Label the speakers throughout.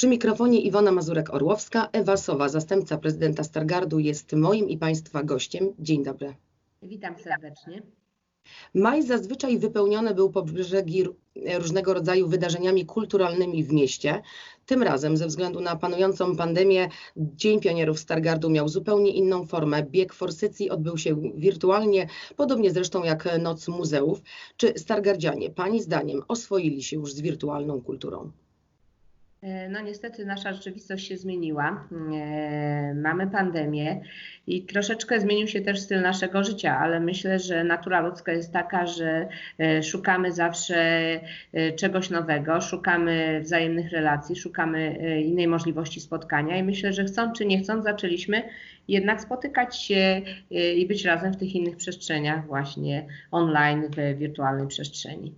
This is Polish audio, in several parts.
Speaker 1: Przy mikrofonie Iwona Mazurek-Orłowska, Ewa Sowa, zastępca prezydenta Stargardu jest moim i Państwa gościem. Dzień dobry.
Speaker 2: Witam serdecznie.
Speaker 1: Maj zazwyczaj wypełniony był po brzegi różnego rodzaju wydarzeniami kulturalnymi w mieście. Tym razem, ze względu na panującą pandemię, Dzień Pionierów Stargardu miał zupełnie inną formę. Bieg Forsycji odbył się wirtualnie, podobnie zresztą jak Noc Muzeów. Czy Stargardzianie, Pani zdaniem, oswoili się już z wirtualną kulturą?
Speaker 2: E, no niestety nasza rzeczywistość się zmieniła. E, mamy pandemię i troszeczkę zmienił się też styl naszego życia, ale myślę, że natura ludzka jest taka, że e, szukamy zawsze czegoś nowego, szukamy wzajemnych relacji, szukamy innej możliwości spotkania i myślę, że chcąc czy nie chcąc zaczęliśmy jednak spotykać się i być razem w tych innych przestrzeniach właśnie online, w wirtualnej przestrzeni.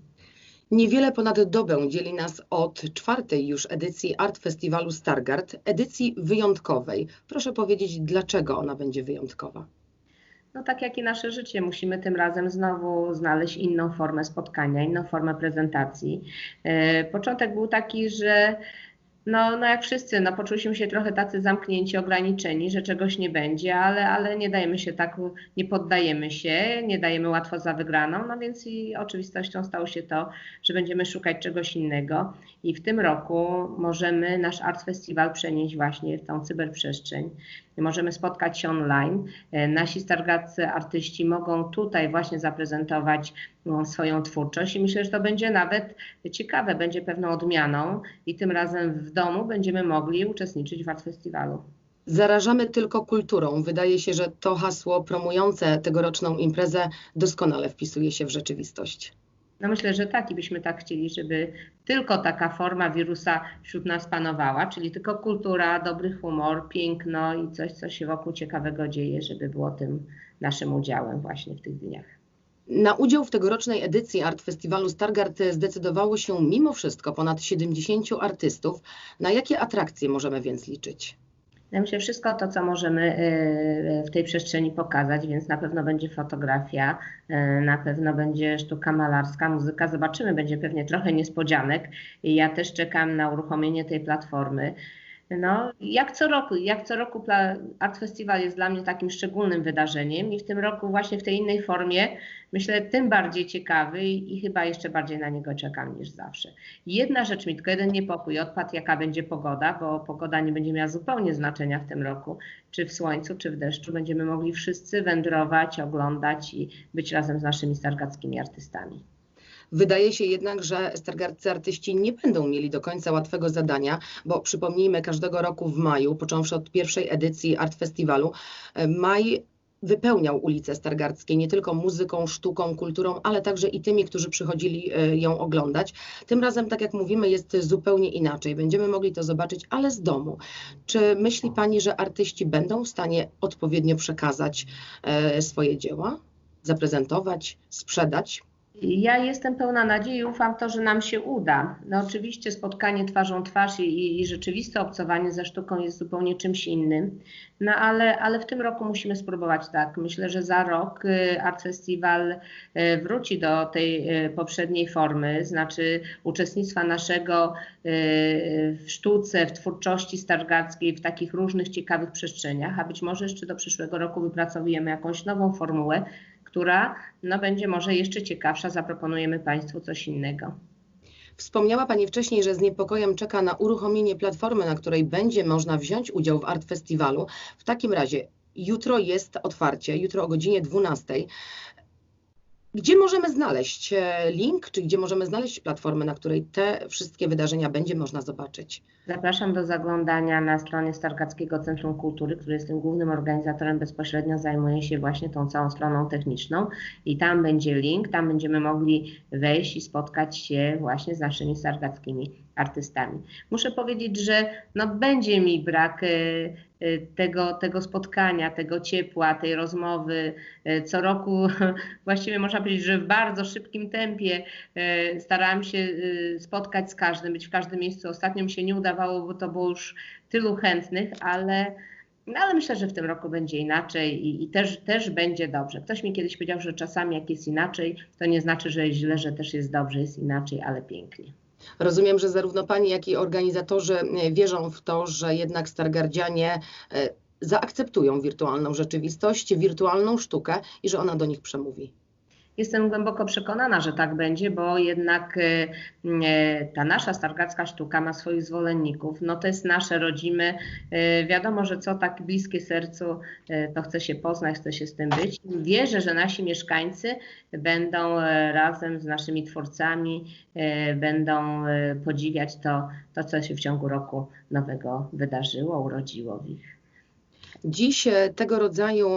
Speaker 1: Niewiele ponad dobę dzieli nas od czwartej już edycji Art Festiwalu Stargard, edycji wyjątkowej. Proszę powiedzieć, dlaczego ona będzie wyjątkowa?
Speaker 2: No tak jak i nasze życie, musimy tym razem znowu znaleźć inną formę spotkania, inną formę prezentacji. E, początek był taki, że no, no jak wszyscy, no poczuliśmy się trochę tacy zamknięci, ograniczeni, że czegoś nie będzie, ale, ale nie dajemy się tak, nie poddajemy się, nie dajemy łatwo za wygraną, no więc i oczywistością stało się to, że będziemy szukać czegoś innego i w tym roku możemy nasz Art Festival przenieść właśnie w tą cyberprzestrzeń. Możemy spotkać się online. Nasi stargaccy artyści mogą tutaj właśnie zaprezentować no, swoją twórczość i myślę, że to będzie nawet ciekawe, będzie pewną odmianą i tym razem w domu będziemy mogli uczestniczyć w Art Festiwalu.
Speaker 1: Zarażamy tylko kulturą. Wydaje się, że to hasło promujące tegoroczną imprezę doskonale wpisuje się w rzeczywistość.
Speaker 2: No myślę, że tak i byśmy tak chcieli, żeby tylko taka forma wirusa wśród nas panowała, czyli tylko kultura, dobry humor, piękno i coś, co się wokół ciekawego dzieje, żeby było tym naszym udziałem właśnie w tych dniach.
Speaker 1: Na udział w tegorocznej edycji Art Festiwalu Stargard zdecydowało się mimo wszystko ponad 70 artystów. Na jakie atrakcje możemy więc liczyć?
Speaker 2: Ja myślę, wszystko to, co możemy y, w tej przestrzeni pokazać, więc na pewno będzie fotografia, y, na pewno będzie sztuka malarska, muzyka. Zobaczymy, będzie pewnie trochę niespodzianek. Ja też czekam na uruchomienie tej platformy. No, jak co roku, jak co roku Art Festival jest dla mnie takim szczególnym wydarzeniem i w tym roku właśnie w tej innej formie myślę tym bardziej ciekawy i, chyba jeszcze bardziej na niego czekam niż zawsze. Jedna rzecz mi tylko jeden niepokój odpadł, jaka będzie pogoda, bo pogoda nie będzie miała zupełnie znaczenia w tym roku, czy w słońcu, czy w deszczu. Będziemy mogli wszyscy wędrować, oglądać i być razem z naszymi stargackimi artystami.
Speaker 1: Wydaje się jednak, że stargardcy artyści nie będą mieli do końca łatwego zadania, bo przypomnijmy, każdego roku w maju, począwszy od pierwszej edycji Art Festiwalu, e, maj wypełniał ulice stargardzkie nie tylko muzyką, sztuką, kulturą, ale także i tymi, którzy przychodzili e, ją oglądać. Tym razem, tak jak mówimy, jest zupełnie inaczej. Będziemy mogli to zobaczyć, ale z domu. Czy myśli Pani, że artyści będą w stanie odpowiednio przekazać e, swoje dzieła, zaprezentować, sprzedać?
Speaker 2: Ja jestem pełna nadziei i ufam to, że nam się uda. No oczywiście spotkanie twarzą twarz i, i rzeczywiste obcowanie ze sztuką jest zupełnie czymś innym, no ale, ale w tym roku musimy spróbować tak. Myślę, że za rok y, Art Festival y, wróci do tej y, poprzedniej formy, znaczy uczestnictwa naszego w sztuce, w twórczości stargardzkiej, w takich różnych ciekawych przestrzeniach, a być może jeszcze do przyszłego roku wypracujemy jakąś nową formułę, która no, będzie może jeszcze ciekawsza, zaproponujemy Państwu coś innego.
Speaker 1: Wspomniała Pani wcześniej, że z niepokojem czeka na uruchomienie platformy, na której będzie można wziąć udział w Art Festiwalu. W takim razie jutro jest otwarcie, jutro o godzinie 12. Gdzie możemy znaleźć e, link, czy gdzie możemy znaleźć platformę, na której te wszystkie wydarzenia będzie można zobaczyć?
Speaker 2: Zapraszam do zaglądania na stronie Stargackiego Centrum Kultury, który jest tym głównym organizatorem, bezpośrednio zajmuje się właśnie tą całą stroną techniczną i tam będzie link, tam będziemy mogli wejść i spotkać się właśnie z naszymi stargackimi artystami. Muszę powiedzieć, że no będzie mi brak e, tego, tego spotkania, tego ciepła, tej rozmowy. E, co roku właściwie można powiedzieć, że w bardzo szybkim tempie starałam się spotkać z każdym, być w każdym miejscu. Ostatnio mi się nie udawało, bo to było już tylu chętnych, ale no ale myślę, że w tym roku będzie inaczej i, i, też, też będzie dobrze. Ktoś mi kiedyś powiedział, że czasami jak jest inaczej, to nie znaczy, że jest źle, że też jest dobrze, jest inaczej, ale pięknie.
Speaker 1: Rozumiem, że zarówno Pani, jak i organizatorzy wierzą w to, że jednak stargardzianie zaakceptują wirtualną rzeczywistość, wirtualną sztukę i że ona do nich przemówi.
Speaker 2: Jestem głęboko przekonana, że tak będzie, bo jednak e, e, ta nasza stargacka sztuka ma swoich zwolenników. No to jest nasze rodzimy. E, wiadomo, że co tak bliskie sercu, to chce się poznać, chce się z tym być. Wierzę, że nasi mieszkańcy będą razem z naszymi twórcami, będą podziwiać to, to co się w ciągu roku nowego wydarzyło, urodziło w ich.
Speaker 1: Dziś e, tego rodzaju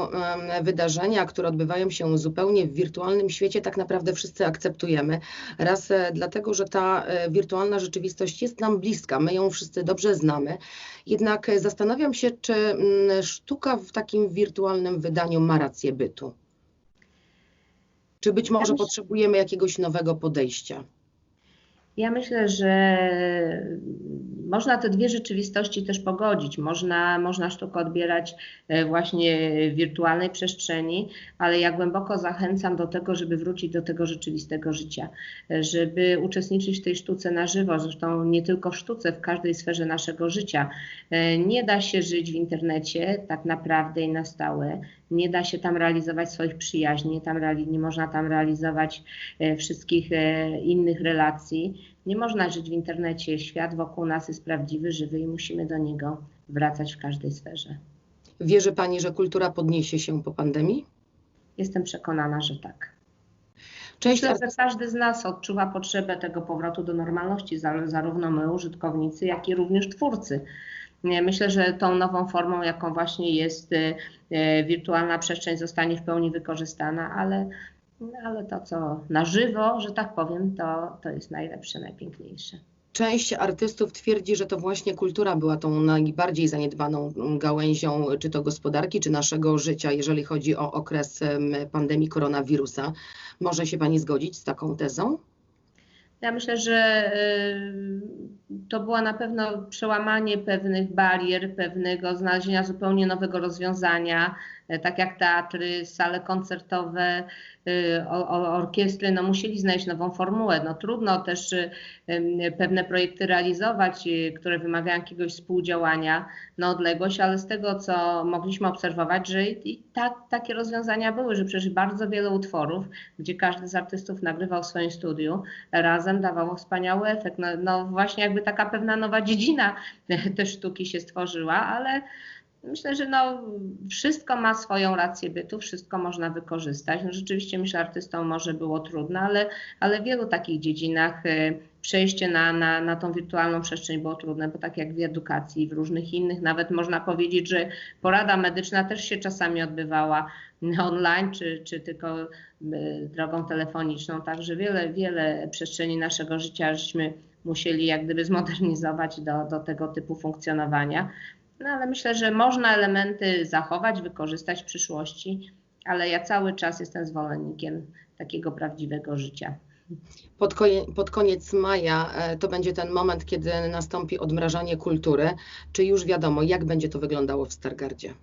Speaker 1: wydarzenia, które odbywają się zupełnie w wirtualnym świecie, tak naprawdę wszyscy akceptujemy. Raz e, dlatego, że ta e, wirtualna rzeczywistość jest nam bliska, my ją wszyscy dobrze znamy. Jednak zastanawiam się, czy mm, sztuka w takim wirtualnym wydaniu ma rację bytu. Czy być może potrzebujemy jakiegoś nowego podejścia?
Speaker 2: Ja myślę, że można te dwie rzeczywistości też pogodzić. Można, można sztukę odbierać e, właśnie w wirtualnej przestrzeni, ale ja głęboko zachęcam do tego, żeby wrócić do tego rzeczywistego życia, e, żeby uczestniczyć w tej sztuce na żywo, zresztą nie tylko w sztuce, w każdej sferze naszego życia. E, nie da się żyć w internecie tak naprawdę i na stałe. Nie da się tam realizować swoich przyjaźni, tam nie można tam realizować wszystkich innych relacji nie można żyć w internecie. Świat wokół nas jest prawdziwy, żywy i musimy do niego wracać w każdej sferze.
Speaker 1: Wierzy Pani, że kultura podniesie się po pandemii?
Speaker 2: Jestem przekonana, że tak. Część Myślę, że każdy z nas odczuwa potrzebę tego powrotu do normalności, zarówno my, użytkownicy, jak i również twórcy. Myślę, że tą nową formą, jaką właśnie jest y, y, wirtualna przestrzeń, zostanie w pełni wykorzystana, ale ale to, co na żywo, że tak powiem, to, to jest najlepsze, najpiękniejsze.
Speaker 1: Część artystów twierdzi, że to właśnie kultura była tą najbardziej zaniedbaną gałęzią, czy to gospodarki, czy naszego życia, jeżeli chodzi o okres pandemii koronawirusa. Może się Pani zgodzić z taką tezą?
Speaker 2: Ja myślę, że y, to było na pewno przełamanie pewnych barier, pewnego znalezienia zupełnie nowego rozwiązania, tak jak teatry, sale koncertowe, y, orkiestry, no musieli znaleźć nową formułę. No trudno też y, pewne projekty realizować, które wymagają jakiegoś współdziałania na odległość, ale z tego, co mogliśmy obserwować, że i tak, takie rozwiązania były, że przecież bardzo wiele utworów, gdzie każdy z artystów nagrywał w swoim studiu, razem dawało wspaniały efekt. No, no właśnie jakby taka pewna nowa dziedzina te sztuki się stworzyła, ale myślę, że no, wszystko ma swoją rację bytu, wszystko można wykorzystać. No, rzeczywiście myślę, artystom może było trudno, ale, ale w wielu takich dziedzinach y, przejście na, na, na tą wirtualną przestrzeń było trudne, bo tak jak w edukacji w różnych innych, nawet można powiedzieć, że porada medyczna też się czasami odbywała online, czy, czy tylko y, drogą telefoniczną. Także wiele, wiele przestrzeni naszego życia żeśmy musieli jak gdyby zmodernizować do, do tego typu funkcjonowania. No ale myślę, że można elementy zachować, wykorzystać w przyszłości, ale ja cały czas jestem zwolennikiem takiego prawdziwego życia.
Speaker 1: Pod, koniec, pod koniec maja e, to będzie ten moment, kiedy nastąpi odmrażanie kultury. Czy już wiadomo, jak będzie to wyglądało w Stargardzie?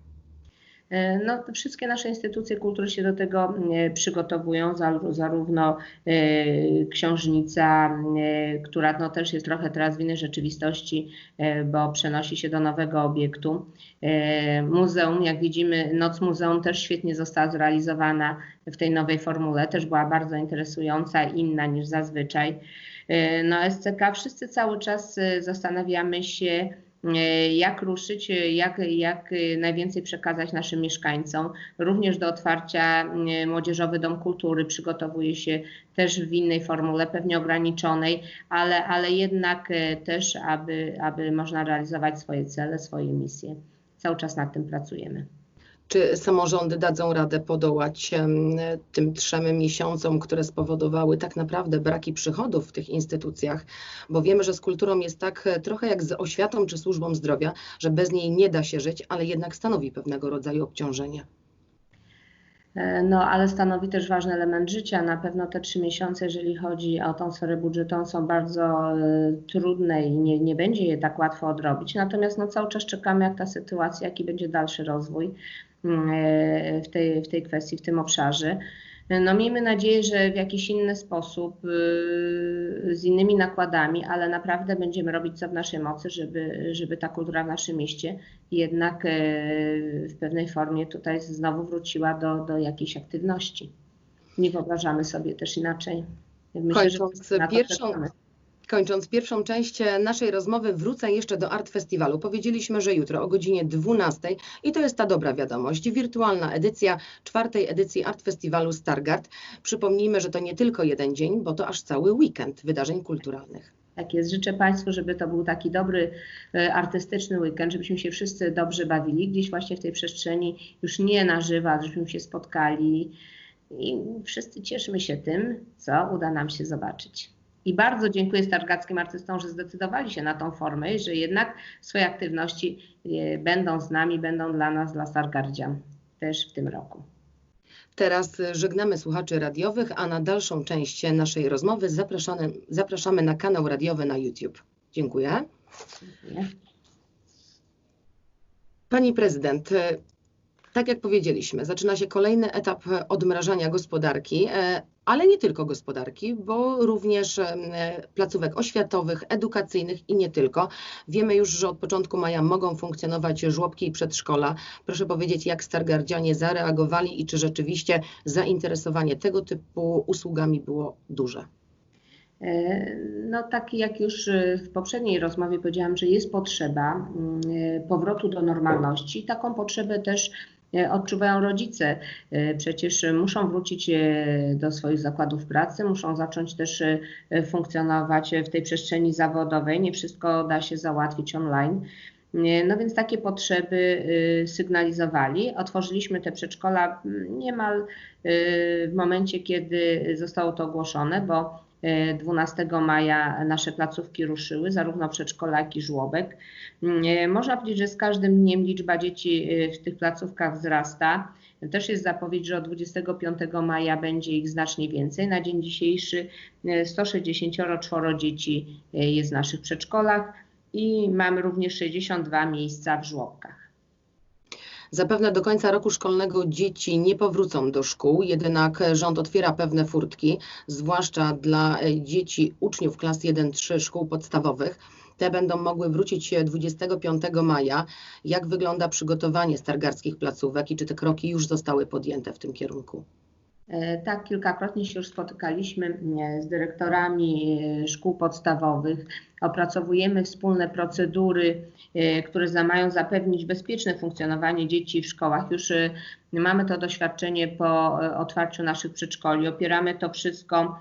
Speaker 2: E, no, wszystkie nasze instytucje kultury się do tego e, przygotowują, zarówno e, książnica, która no też jest trochę teraz w innej rzeczywistości, bo przenosi się do nowego obiektu. Muzeum, jak widzimy, Noc Muzeum też świetnie została zrealizowana w tej nowej formule, też była bardzo interesująca, inna niż zazwyczaj. No SCK, wszyscy cały czas zastanawiamy się, jak ruszyć, e, jak, jak najwięcej przekazać naszym mieszkańcom. Również do otwarcia e, Młodzieżowy Dom Kultury przygotowuje się też w innej formule, pewnie ograniczonej, ale, ale jednak też, aby, aby można realizować swoje cele, swoje misje. Cały czas nad tym pracujemy.
Speaker 1: Czy samorządy dadzą radę podołać tym trzem miesiącom, które spowodowały tak naprawdę braki przychodów w tych instytucjach? Bo wiemy, że z kulturą jest tak e, trochę jak z oświatą czy służbą zdrowia, że bez niej nie da się żyć, ale jednak stanowi pewnego rodzaju obciążenie.
Speaker 2: E, no, ale stanowi też ważny element życia. Na pewno te trzy miesiące, jeżeli chodzi o tą sferę budżetową, są bardzo y, trudne i nie, nie będzie je tak łatwo odrobić. Natomiast no, cały czas czekamy, jak ta sytuacja, jaki będzie dalszy rozwój. E, w tej, w tej kwestii, w tym obszarze. No miejmy nadzieję, że w jakiś inny sposób, y, z innymi nakładami, ale naprawdę będziemy robić co w naszej mocy, żeby, żeby ta kultura w naszym mieście jednak y, w pewnej formie tutaj znowu wróciła do, do jakiejś aktywności. Nie wyobrażamy sobie też inaczej.
Speaker 1: Myślę, Kończąc pierwszą, Kończąc pierwszą część naszej rozmowy, wrócę jeszcze do Art Festiwalu. Powiedzieliśmy, że jutro o godzinie 12 i to jest ta dobra wiadomość. Wirtualna edycja czwartej edycji Art Festiwalu Stargard. Przypomnijmy, że to nie tylko jeden dzień, bo to aż cały weekend wydarzeń kulturalnych.
Speaker 2: Tak jest. Życzę Państwu, żeby to był taki dobry e, artystyczny weekend, żebyśmy się wszyscy dobrze bawili gdzieś właśnie w tej przestrzeni, już nie na żywo, żebyśmy się spotkali i wszyscy cieszymy się tym, co uda nam się zobaczyć. I bardzo dziękuję stargackim artystom, że zdecydowali się na tą formę i że jednak swoje aktywności e, będą z nami, będą dla nas, dla Stargardzian też w tym roku.
Speaker 1: Teraz żegnamy słuchaczy radiowych, a na dalszą część naszej rozmowy zapraszamy, zapraszamy na kanał radiowy na YouTube. Dziękuję. Dziękuję. Pani prezydent, tak jak powiedzieliśmy, zaczyna się kolejny etap odmrażania gospodarki, e, ale nie tylko gospodarki, bo również e, placówek oświatowych, edukacyjnych i nie tylko. Wiemy już, że od początku maja mogą funkcjonować żłobki i przedszkola. Proszę powiedzieć, jak stargardzianie zareagowali i czy rzeczywiście zainteresowanie tego typu usługami było duże?
Speaker 2: E, no tak jak już w poprzedniej rozmowie powiedziałam, że jest potrzeba mm, powrotu do normalności. Taką potrzebę też E, odczuwają rodzice. E, przecież muszą wrócić e, do swoich zakładów pracy, muszą zacząć też funkcjonować w tej przestrzeni zawodowej. Nie wszystko da się załatwić online. No więc takie potrzeby sygnalizowali. Otworzyliśmy te przedszkola niemal w momencie, kiedy zostało to ogłoszone, bo 12 maja nasze placówki ruszyły, zarówno przedszkola, jak i żłobek. Mm, można powiedzieć, że z każdym dniem liczba dzieci y, w tych placówkach wzrasta. Też jest zapowiedź, że od 25 maja będzie ich znacznie więcej. Na dzień dzisiejszy 164 y, dzieci y, jest w naszych przedszkolach i mamy również 62 miejsca w żłobkach.
Speaker 1: Zapewne do końca roku szkolnego dzieci nie powrócą do szkół, jednak rząd otwiera pewne furtki, zwłaszcza dla e, dzieci uczniów klas 1-3 szkół podstawowych. Te będą mogły wrócić 25 maja. Jak wygląda przygotowanie stargardzkich placówek i czy te kroki już zostały podjęte w tym kierunku?
Speaker 2: E, tak, kilkakrotnie się już spotykaliśmy e, z dyrektorami szkół podstawowych. Opracowujemy wspólne procedury, które mają zapewnić bezpieczne funkcjonowanie dzieci w szkołach. Już mamy to doświadczenie po otwarciu naszych przedszkoli. Opieramy to wszystko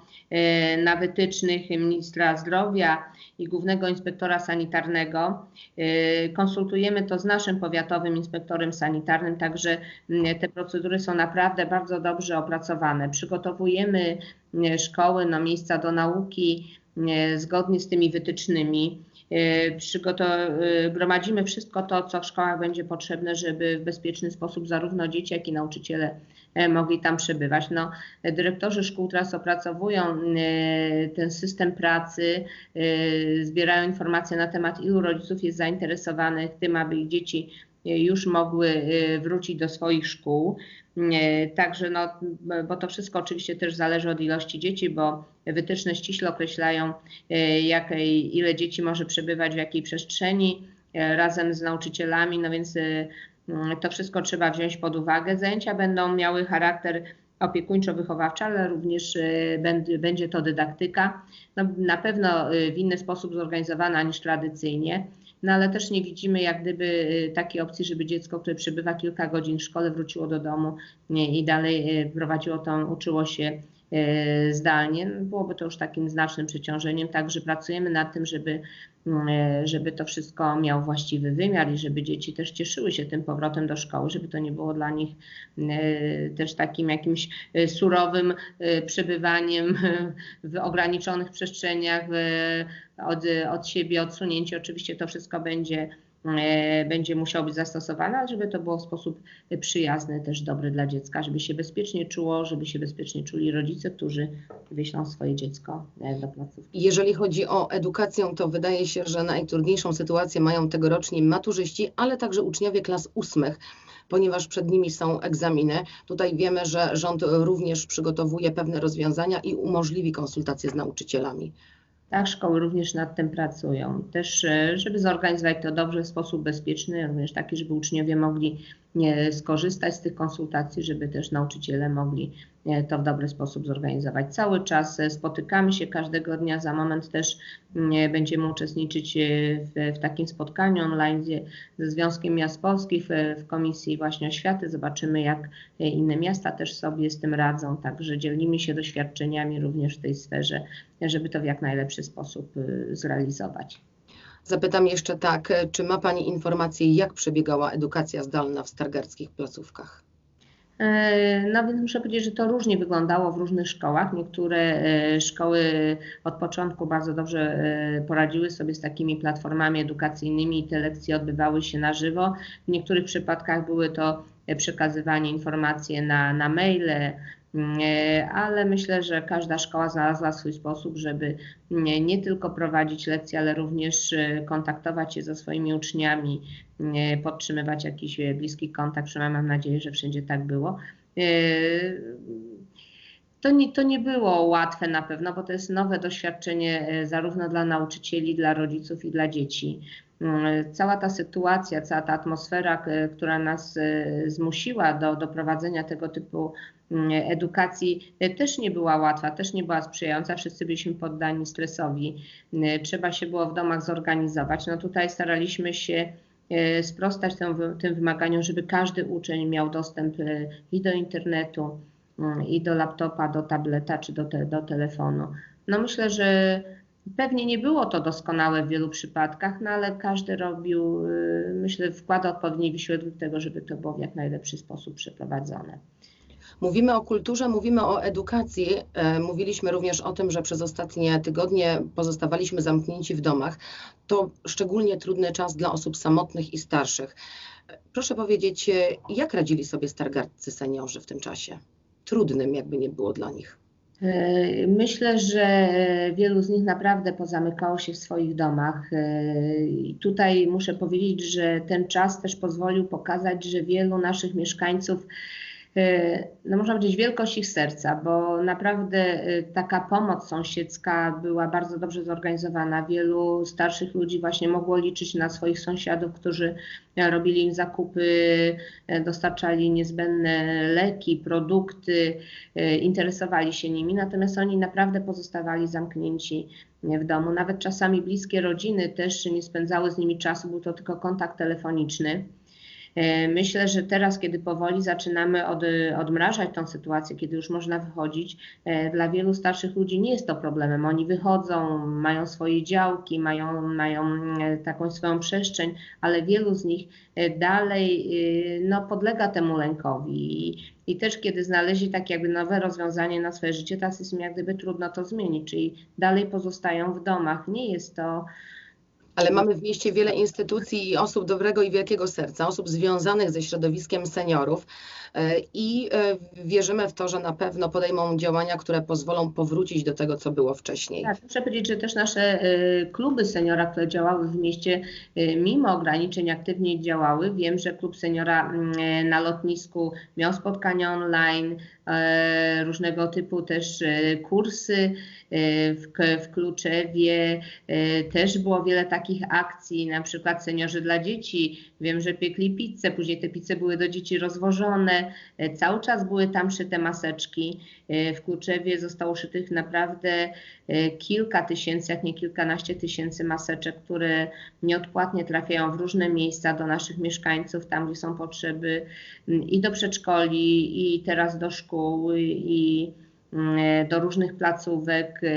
Speaker 2: na wytycznych ministra zdrowia i głównego inspektora sanitarnego. Konsultujemy to z naszym powiatowym inspektorem sanitarnym, także te procedury są naprawdę bardzo dobrze opracowane. Przygotowujemy szkoły, no, miejsca do nauki, E, zgodnie z tymi wytycznymi. E, gromadzimy wszystko to, co w szkołach będzie potrzebne, żeby w bezpieczny sposób zarówno dzieci, jak i nauczyciele e, mogli tam przebywać. No, dyrektorzy szkół teraz opracowują ten system pracy, zbierają informacje na temat, ilu rodziców jest zainteresowanych tym, aby ich dzieci już mogły wrócić do swoich szkół. Także, no, bo to wszystko oczywiście też zależy od ilości dzieci, bo wytyczne ściśle określają, e, jak, ile dzieci może przebywać w jakiej przestrzeni razem z nauczycielami, no więc e, to wszystko trzeba wziąć pod uwagę. Zajęcia będą miały charakter opiekuńczo-wychowawczy, ale również będzie to dydaktyka. No, na pewno w inny sposób zorganizowana niż tradycyjnie no ale też nie widzimy jak gdyby y, takiej opcji, żeby dziecko, które przebywa kilka godzin w szkole, wróciło do domu i dalej y, prowadziło to, uczyło się zdalnie. Byłoby to już takim znacznym przeciążeniem, także pracujemy nad tym, żeby, żeby to wszystko miało właściwy wymiar i żeby dzieci też cieszyły się tym powrotem do szkoły, żeby to nie było dla nich też takim jakimś surowym przebywaniem w ograniczonych przestrzeniach, od, od siebie odsunięcie. Oczywiście to wszystko będzie, e, będzie musiało być zastosowane, ale żeby to było w sposób przyjazny, też dobry dla dziecka, żeby się bezpiecznie czuło, żeby się bezpiecznie czuli rodzice, którzy wyślą swoje dziecko e, do placówki.
Speaker 1: Jeżeli chodzi o edukację, to wydaje się, że najtrudniejszą sytuację mają tegoroczni maturzyści, ale także uczniowie klas ósmych. ponieważ przed nimi są egzaminy. Tutaj wiemy, że rząd również przygotowuje pewne rozwiązania i umożliwi konsultacje z nauczycielami.
Speaker 2: Tak, szkoły również nad tym pracują. Też, e, żeby zorganizować to dobrze w sposób bezpieczny, również taki, żeby uczniowie mogli skorzystać z tych konsultacji, żeby też nauczyciele mogli to w dobry sposób zorganizować. Cały czas e, spotykamy się każdego dnia, za moment też mm, będziemy uczestniczyć w, w takim spotkaniu online ze Związkiem Miast Polskich w, w Komisji właśnie Oświaty. Zobaczymy, jak inne miasta też sobie z tym radzą, także dzielimy się doświadczeniami również w tej sferze, żeby to w jak najlepszy sposób zrealizować.
Speaker 1: Zapytam jeszcze tak, czy ma Pani informacje, jak przebiegała edukacja zdalna w stargardzkich placówkach?
Speaker 2: E, no więc muszę powiedzieć, że to różnie wyglądało w różnych szkołach. Niektóre e, szkoły od początku bardzo dobrze e, poradziły sobie z takimi platformami edukacyjnymi i te lekcje odbywały się na żywo. W niektórych przypadkach były to przekazywanie informacji na, na maile, ale myślę, że każda szkoła znalazła swój sposób, żeby nie tylko prowadzić lekcje, ale również e, kontaktować się ze swoimi uczniami, e, podtrzymywać jakiś bliski kontakt, przynajmniej mam nadzieję, że wszędzie tak było. To nie, to nie było łatwe na pewno, bo to jest nowe doświadczenie zarówno dla nauczycieli, dla rodziców i dla dzieci. Cała ta sytuacja, cała ta atmosfera, która nas zmusiła do, do prowadzenia tego typu edukacji e, też nie była łatwa, też nie była sprzyjająca. Wszyscy byliśmy poddani stresowi. E, trzeba się było w domach zorganizować. No tutaj staraliśmy się e, sprostać tym, tym wymaganiom, żeby każdy uczeń miał dostęp i do internetu, i do laptopa, do tableta czy do, te, do telefonu. No myślę, że pewnie nie było to doskonałe w wielu przypadkach, no ale każdy robił, myślę, wkłada odpowiedni wysiłek do tego, żeby to było w jak najlepszy sposób przeprowadzone.
Speaker 1: Mówimy o kulturze, mówimy o edukacji. E, mówiliśmy również o tym, że przez ostatnie tygodnie pozostawaliśmy zamknięci w domach. To szczególnie trudny czas dla osób samotnych i starszych. Proszę powiedzieć, e, jak radzili sobie stargardcy seniorzy w tym czasie? Trudnym, jakby nie było dla nich.
Speaker 2: E, myślę, że wielu z nich naprawdę pozamykało się w swoich domach. I tutaj muszę powiedzieć, że ten czas też pozwolił pokazać, że wielu naszych mieszkańców E, no można powiedzieć, wielkość ich serca, bo naprawdę e, taka pomoc sąsiedzka była bardzo dobrze zorganizowana. Wielu starszych ludzi właśnie mogło liczyć na swoich sąsiadów, którzy e, robili im zakupy, dostarczali niezbędne leki, produkty, interesowali się nimi, natomiast oni naprawdę pozostawali zamknięci w domu. Nawet czasami bliskie rodziny też nie spędzały z nimi czasu, był to tylko kontakt telefoniczny. E, myślę, że teraz, kiedy powoli zaczynamy od, odmrażać tą sytuację, kiedy już można wychodzić, e, dla wielu starszych ludzi nie jest to problemem. Oni wychodzą, mają swoje działki, mają, mają e, taką swoją przestrzeń, ale wielu z nich dalej no, podlega temu lękowi. I, też kiedy znaleźli takie jakby nowe rozwiązanie na swoje życie, teraz jest im jak gdyby trudno to zmienić, czyli dalej pozostają w domach. Nie jest to
Speaker 1: ale mamy w mieście wiele instytucji i osób dobrego i wielkiego serca, osób związanych ze środowiskiem seniorów i e, wierzymy w to, że na pewno podejmą działania, które pozwolą powrócić do tego, co było wcześniej.
Speaker 2: Tak, muszę powiedzieć, że też nasze e, kluby seniora, które działały w mieście, mimo ograniczeń aktywnie działały. Wiem, że klub seniora na lotnisku miał spotkania online, różnego typu też kursy w, Kluczewie. Też było wiele takich akcji, na przykład seniorzy dla dzieci. Wiem, że piekli pizzę, później te pizze były do dzieci rozwożone. E, cały czas były tam szyte maseczki. E, w Kluczewie zostało szytych naprawdę e, kilka tysięcy, jak nie kilkanaście tysięcy maseczek, które nieodpłatnie trafiają w różne miejsca do naszych mieszkańców, tam gdzie są potrzeby i do przedszkoli, i teraz do szkół, i do różnych placówek e,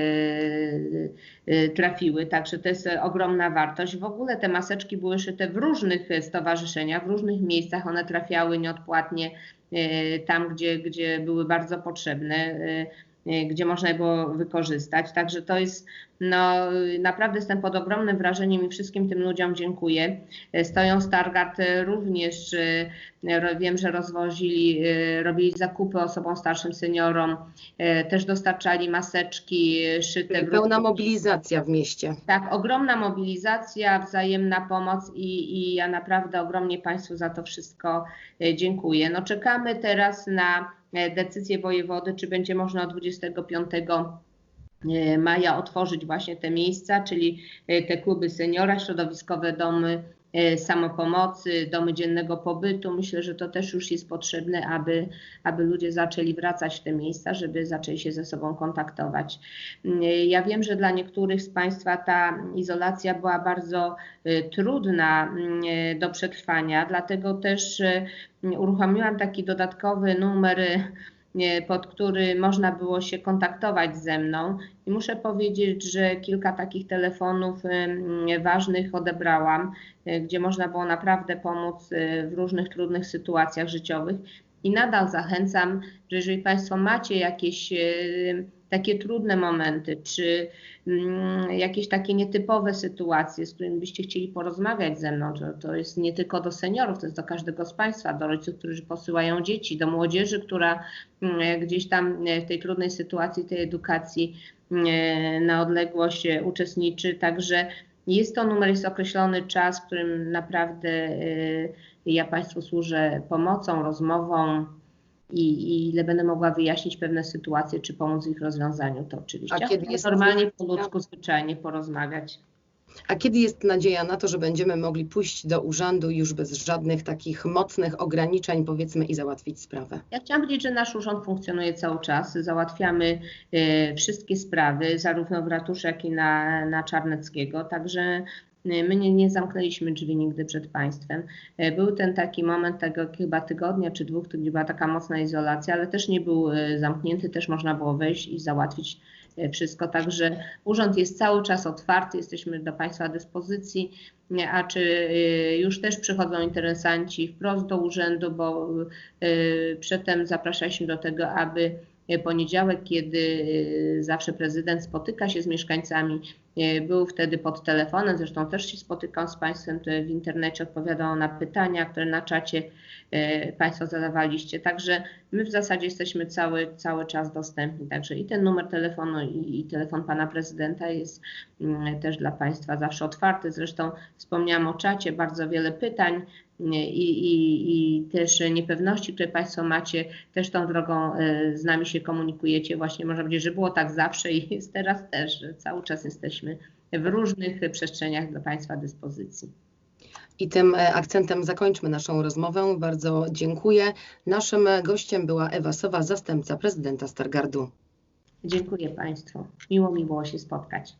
Speaker 2: e, trafiły, także to jest ogromna wartość. W ogóle te maseczki były szyte w różnych stowarzyszeniach, w różnych miejscach, one trafiały nieodpłatnie tam, gdzie, gdzie były bardzo potrzebne gdzie można było wykorzystać. Także to jest No, naprawdę jestem pod ogromnym wrażeniem i wszystkim tym ludziom dziękuję. Stoją Stargard również, wiem, że rozwozili, robili zakupy osobom starszym, seniorom, też dostarczali maseczki szyte.
Speaker 1: Pełna mobilizacja w mieście.
Speaker 2: Tak, ogromna mobilizacja, wzajemna pomoc i, i ja naprawdę ogromnie Państwu za to wszystko dziękuję. No, czekamy teraz na decyzję wojewody, czy będzie można od 25 E, maja otworzyć właśnie te miejsca, czyli e, te kluby seniora, środowiskowe domy e, samopomocy, domy dziennego pobytu. Myślę, że to też już jest potrzebne, aby, aby ludzie zaczęli wracać w te miejsca, żeby zaczęli się ze sobą kontaktować. Ja wiem, że dla niektórych z Państwa ta izolacja była bardzo trudna do przetrwania, dlatego też uruchomiłam taki dodatkowy numer pod który można było się kontaktować ze mną. I muszę powiedzieć, że kilka takich telefonów ważnych odebrałam, e, gdzie można było naprawdę pomóc e, w różnych trudnych sytuacjach życiowych. I nadal zachęcam, że jeżeli Państwo macie jakieś e, takie trudne momenty, czy mm, jakieś takie nietypowe sytuacje, z którymi byście chcieli porozmawiać ze mną, to, to jest nie tylko do seniorów, to jest do każdego z Państwa, do rodziców, którzy posyłają dzieci, do młodzieży, która mm, gdzieś tam w tej trudnej sytuacji, tej edukacji na odległość uczestniczy. Także jest to numer, jest określony czas, w którym naprawdę ja Państwu służę pomocą, rozmową, i, i ile będę mogła wyjaśnić pewne sytuacje, czy pomóc w ich rozwiązaniu, to oczywiście. A kiedy jest normalnie po ludzku, zwyczajnie porozmawiać.
Speaker 1: A kiedy jest nadzieja na to, że będziemy mogli pójść do urzędu już bez żadnych takich mocnych ograniczeń, powiedzmy, i załatwić sprawę?
Speaker 2: Ja chciałam powiedzieć, że nasz urząd funkcjonuje cały czas. Załatwiamy y, wszystkie sprawy, zarówno w ratuszu, jak i na, na Czarneckiego. Także My nie, nie zamknęliśmy drzwi nigdy przed państwem. E, był ten taki moment tego chyba tygodnia czy dwóch, gdzie była taka mocna izolacja, ale też nie był e, zamknięty, też można było wejść i załatwić e, wszystko. Także urząd jest cały czas otwarty, jesteśmy do Państwa dyspozycji. A czy już też przychodzą interesanci wprost do urzędu, bo przedtem zapraszaliśmy do tego, aby poniedziałek, kiedy zawsze prezydent spotyka się z mieszkańcami, E, był wtedy pod telefonem, zresztą też się spotykał z Państwem w internecie, odpowiadał na pytania, które na czacie e, Państwo zadawaliście. Także my w zasadzie jesteśmy cały, cały czas dostępni. Także i ten numer telefonu, i, i telefon Pana Prezydenta jest mm, też dla Państwa zawsze otwarty. Zresztą wspomniałam o czacie, bardzo wiele pytań i, i, i też niepewności, które Państwo macie, też tą drogą e, z nami się komunikujecie. Właśnie można powiedzieć, że było tak zawsze i jest teraz też, że cały czas jesteśmy w różnych przestrzeniach do Państwa dyspozycji.
Speaker 1: I tym e, akcentem zakończmy naszą rozmowę. Bardzo dziękuję. Naszym gościem była Ewa Sowa, zastępca prezydenta Stargardu.
Speaker 2: Dziękuję Państwu. Miło mi było się spotkać.